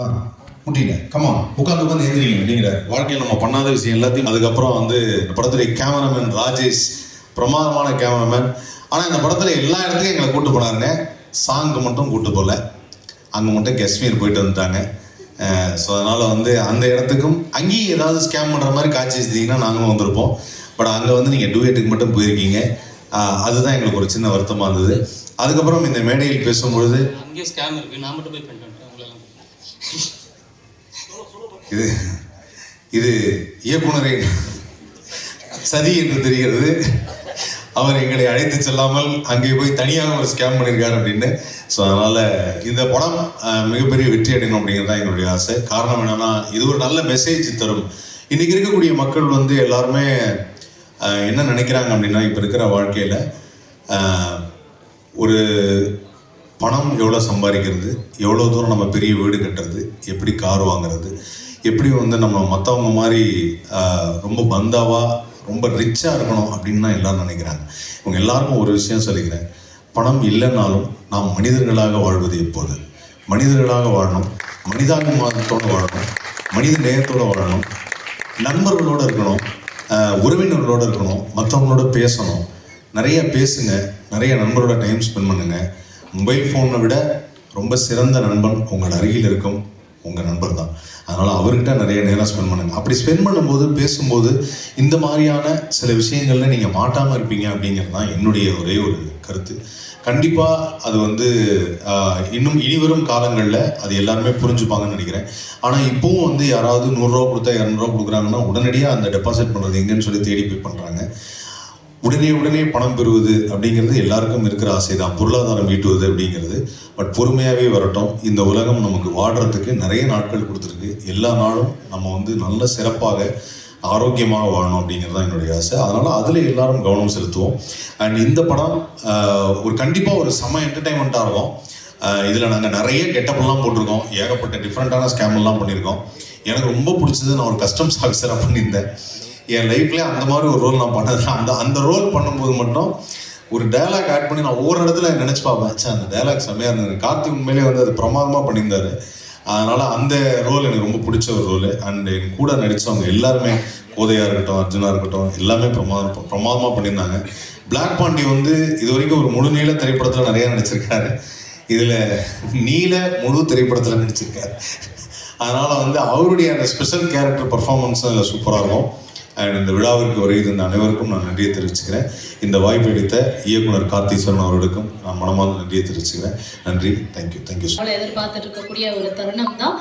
ஆ, முட்டியில come on உட்காந்து உட்காந்து எந்திரிங்க அப்படிங்கிறார். வாழ்க்கையில் நம்ம பண்ணாத விஷயம் எல்லாத்தையும் அதுக்கப்புறம் வந்து இந்த படத்துடைய கேமராமேன் ராஜேஷ் பிரமாதமான கேமராமேன் ஆனால் இந்த படத்தில் எல்லா இடத்துலையும் எங்களை கூட்டு போனாருங்க. சாங்கு மட்டும் கூட்டு போகல அங்கே மட்டும் காஷ்மீர் போயிட்டு வந்துட்டாங்க. ஸோ அதனால் வந்து அந்த இடத்துக்கும் அங்கேயும் ஏதாவது ஸ்கேம் பண்ணுற மாதிரி காட்சி வச்சிருந்தீங்கன்னா நாங்களும் வந்திருப்போம். பட் அங்கே வந்து நீங்கள் டூயட்டுக்கு மட்டும் போயிருக்கீங்க. அதுதான் எங்களுக்கு ஒரு சின்ன வருத்தமாக இருந்தது. அதுக்கப்புறம் இந்த மேடையில் பேசும்பொழுது அங்கேயே ஸ்கேம் இருக்குது நான் மட்டும் போய் பண்ணிட்டு இது இது இயக்குனரை சதி என்று தெரிகிறது. அவர் எங்களை அழைத்து செல்லாமல் அங்கே போய் தனியாக ஒரு ஸ்கேம் பண்ணியிருக்காரு அப்படின்னு. ஸோ அதனால் இந்த படம் மிகப்பெரிய வெற்றி அடையணும் அப்படிங்கிறது தான் எங்களுடைய ஆசை. காரணம் என்னென்னா இது ஒரு நல்ல மெசேஜ் தரும். இன்றைக்கி இருக்கக்கூடிய மக்கள் வந்து எல்லாருமே என்ன நினைக்கிறாங்க அப்படின்னா இப்போ இருக்கிற வாழ்க்கையில் ஒரு பணம் எவ்வளோ சம்பாதிக்கிறது எவ்வளோ தூரம் நம்ம பெரிய வீடு கட்டுறது எப்படி கார் வாங்குறது எப்படி வந்து நம்ம மற்றவங்க மாதிரி ரொம்ப பந்தாவாக ரொம்ப ரிச்சாக இருக்கணும் அப்படின்னு தான் எல்லாரும் நினைக்கிறாங்க. இவங்க எல்லாருக்கும் ஒரு விஷயம் சொல்லிக்கிறேன். பணம் இல்லைன்னாலும் நாம் மனிதர்களாக வாழ்வது எப்போது? மனிதர்களாக வாழணும் மனிதாபிமானத்தோடு வாழணும் மனித நேயத்தோடு வாழணும் நண்பர்களோடு இருக்கணும் உறவினர்களோடு இருக்கணும் மற்றவங்களோட பேசணும். நிறைய பேசுங்க நிறைய நண்பரோட டைம் ஸ்பெண்ட் பண்ணுங்கள் மொபைல் ஃபோனை விட ரொம்ப சிறந்த நண்பன் உங்கள் அருகில் இருக்கும் உங்கள் நண்பர் தான். அதனால் அவர்கிட்ட நிறைய நேரம் ஸ்பெண்ட் பண்ணுங்கள் அப்படி ஸ்பெண்ட் பண்ணும்போது பேசும்போது இந்த மாதிரியான சில விஷயங்களில் நீங்கள் மாட்டாமல் இருப்பீங்க அப்படிங்கிறது தான் என்னுடைய ஒரே ஒரு கருத்து. கண்டிப்பாக அது வந்து இன்னும் இனிவரும் காலங்களில் அது எல்லாருமே புரிஞ்சுப்பாங்கன்னு நினைக்கிறேன். ஆனால் இப்போவும் வந்து யாராவது நூறுரூவா கொடுத்தா இரநூறுவா கொடுக்குறாங்கன்னா உடனடியாக அந்த டெபாசிட் பண்ணுறது எங்கேன்னு சொல்லி தேடி போய் பண்ணுறாங்க உடனே உடனே பணம் பெறுவது அப்படிங்கிறது எல்லாருக்கும் இருக்கிற ஆசை தான் பொருளாதாரம் ஈட்டுவது அப்படிங்கிறது. பட் பொறுமையாகவே வரட்டும். இந்த உலகம் நமக்கு வாடுறதுக்கு நிறைய நாட்கள் கொடுத்துருக்கு. எல்லா நாளும் நம்ம வந்து நல்ல சிறப்பாக ஆரோக்கியமாக வாழணும் அப்படிங்கிறது தான் என்னுடைய ஆசை. அதனால் அதில் எல்லாரும் கவனம் செலுத்துவோம். அண்ட் இந்த படம் ஒரு கண்டிப்பாக ஒரு செம என்டர்டைன்மெண்ட்டாக இருக்கும். இதில் நாங்கள் நிறைய கெட்டப்லாம் போட்டிருக்கோம். ஏகப்பட்ட டிஃப்ரெண்ட்டான ஸ்கேம்லாம் பண்ணியிருக்கோம். எனக்கு ரொம்ப பிடிச்சது நான் ஒரு கஸ்டம்ஸ் ஆஃபீஸராக பண்ணியிருந்தேன். என் லைஃப்லேயே அந்த மாதிரி ஒரு ரோல் நான் பண்ணது அந்த அந்த ரோல் பண்ணும்போது மட்டும் ஒரு டைலாக் ஆட் பண்ணி நான் ஒவ்வொரு இடத்துல நினச்சி பார்ப்பேன். அந்த டயலாக் செம்மையாக இருந்தது. கார்த்திக் உண்மையிலே வந்து அது பிரமாதமாக பண்ணியிருந்தாரு. அதனால் அந்த ரோல் எனக்கு ரொம்ப பிடிச்ச ஒரு ரோல் அண்ட் என் கூட நடித்தவங்க எல்லாருமே கோதையாக இருக்கட்டும் அர்ஜுனாக இருக்கட்டும் எல்லாமே பிரமாதம் பிரமாதமாக பண்ணியிருந்தாங்க. பிளாக் பாண்டி வந்து இது வரைக்கும் ஒரு முழு நீள திரைப்படத்தில் நிறையா நடிச்சிருக்காரு. இதில் நீல முழு திரைப்படத்தில் நடிச்சிருக்காரு. அதனால் வந்து அவருடைய அந்த ஸ்பெஷல் கேரக்டர் பர்ஃபார்மன்ஸும் அதில் சூப்பராக இருக்கும். அண்ட் இந்த விழாவிற்கு வருகிற அனைவருக்கும் நான் நன்றியை தெரிவிச்சுக்கிறேன். இந்த வாய்ப்பு அளித்த இயக்குனர் கார்த்தீஸ்வரன் அவர்களுக்கும் நான் மனமார்ந்த நன்றியை தெரிவிச்சுக்கிறேன். நன்றி. தேங்க்யூ தேங்க்யூ எதிர்பார்த்துட்டு இருக்கக்கூடிய ஒரு தருணம் தான்